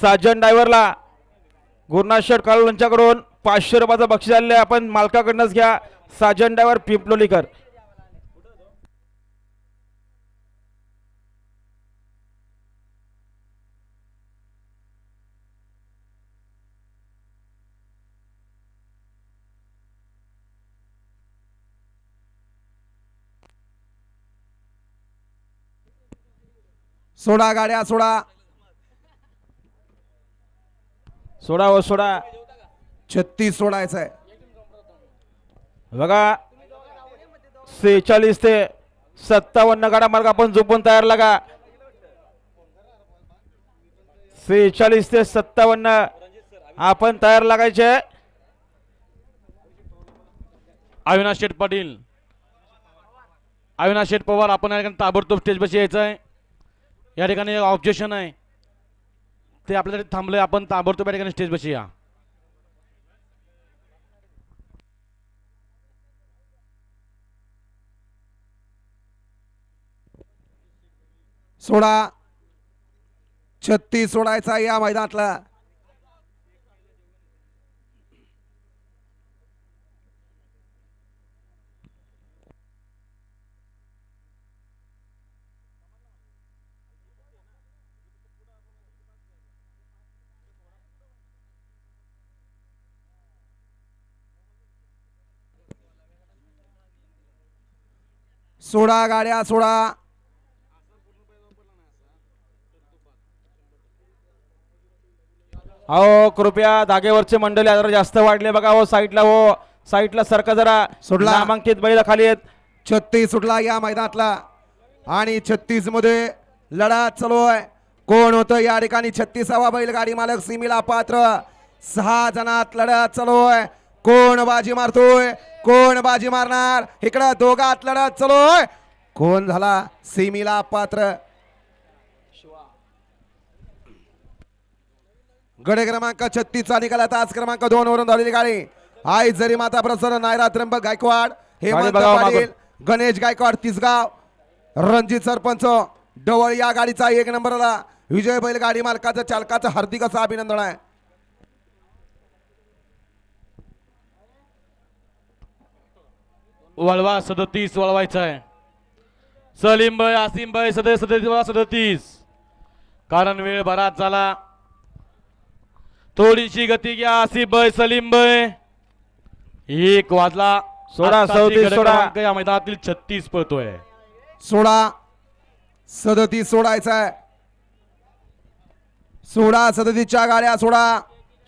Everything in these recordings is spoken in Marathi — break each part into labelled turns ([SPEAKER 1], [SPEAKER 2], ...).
[SPEAKER 1] साजन डायव्हरला. गुरुनाथ काळू यांच्याकडून पाचशे रुपयाचं बक्षीस आलेलं आहे. आपण मालकाकडनंच घ्या. साजन डायव्हर पिंपलोलीकर.
[SPEAKER 2] सोडा गाड्या सोडा.
[SPEAKER 1] सोडा व सोडा.
[SPEAKER 2] छत्तीस सोडायचं आहे.
[SPEAKER 1] बघा. सेहेचाळीस ते सत्तावन्न गाडा मार्ग आपण झोपून तयार लागा. सेहेचाळीस ते सत्तावन्न आपण तयार लागायचे.
[SPEAKER 3] अविनाश शेठ पाटील. अविनाश शेठ पवार आपण या ठिकाणी ताबडतोब स्टेजपाशी यायचं आहे या ठिकाणी ऑब्जेक्शन आहे. ते आपल्यासाठी थांबले आपण ताबडतोब या ठिकाणी स्टेजपाशी या
[SPEAKER 2] सोडा. छत्तीस सोडायचा या मैदानातला. सोडा गाड्या सोडा.
[SPEAKER 1] अहो कृपया जागेवरचे मंडळी जरा जास्त वाढले बघा हो साईडला हो. साईडला सरका जरा
[SPEAKER 2] सोडला.
[SPEAKER 1] नामांकित बैल खाली आहेत.
[SPEAKER 2] छत्तीस सुटला या मैदानातला. आणि छत्तीसमध्ये लढा चालू आहे कोण होतं या ठिकाणी? छत्तीसावा बैलगाडी मालक सिमीला पात्र. सहा जणात लढत चालू आहे कोण बाजी मारतोय? कोण बाजी मारणार? इकडं दोघात लढत चालू कोण झाला सिमीला पात्र? गडे क्रमांक छत्तीसचा निकाला तास क्रमांक दोन वरून धावलेली गाडी. आई जरी माता प्रसन्न नायरा त्र्यंबक गायकवाड हेमंत. पाटील. गणेश गायकवाड तिसगाव. रणजित सरपंच डवळ या गाडीचा एक नंबरला. विजय बैल गाडी मालकाचं चालकाचं हार्दिक असं अभिनंदन आहे.
[SPEAKER 3] वळवा सदतीस वळवायचं आहे सलीम भाई आसिम भाई सदतीस सदतीस सदतीस. कारण वेळ बराच झाला. थोडीशी गती घ्या आसिफ भाई सलीम भाई. एक वाजला.
[SPEAKER 1] सोडा,
[SPEAKER 3] आत्ताची
[SPEAKER 1] सदतीस.
[SPEAKER 3] क्रमांक या मैदानातील छत्तीस पळतोय.
[SPEAKER 2] सोळा सदतीस सोडायचा आहे सोळा सदतीसच्या गाड्या सोडा.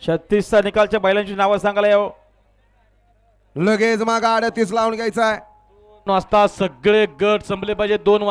[SPEAKER 1] छत्तीसचा निकालच्या बैलांची नावं सांगायला यावं.
[SPEAKER 2] लगेच मग गाड्या तीस लावून घ्यायचा आहे.
[SPEAKER 3] वाजता सगळे गट संपले पाहिजे. दोन वाजता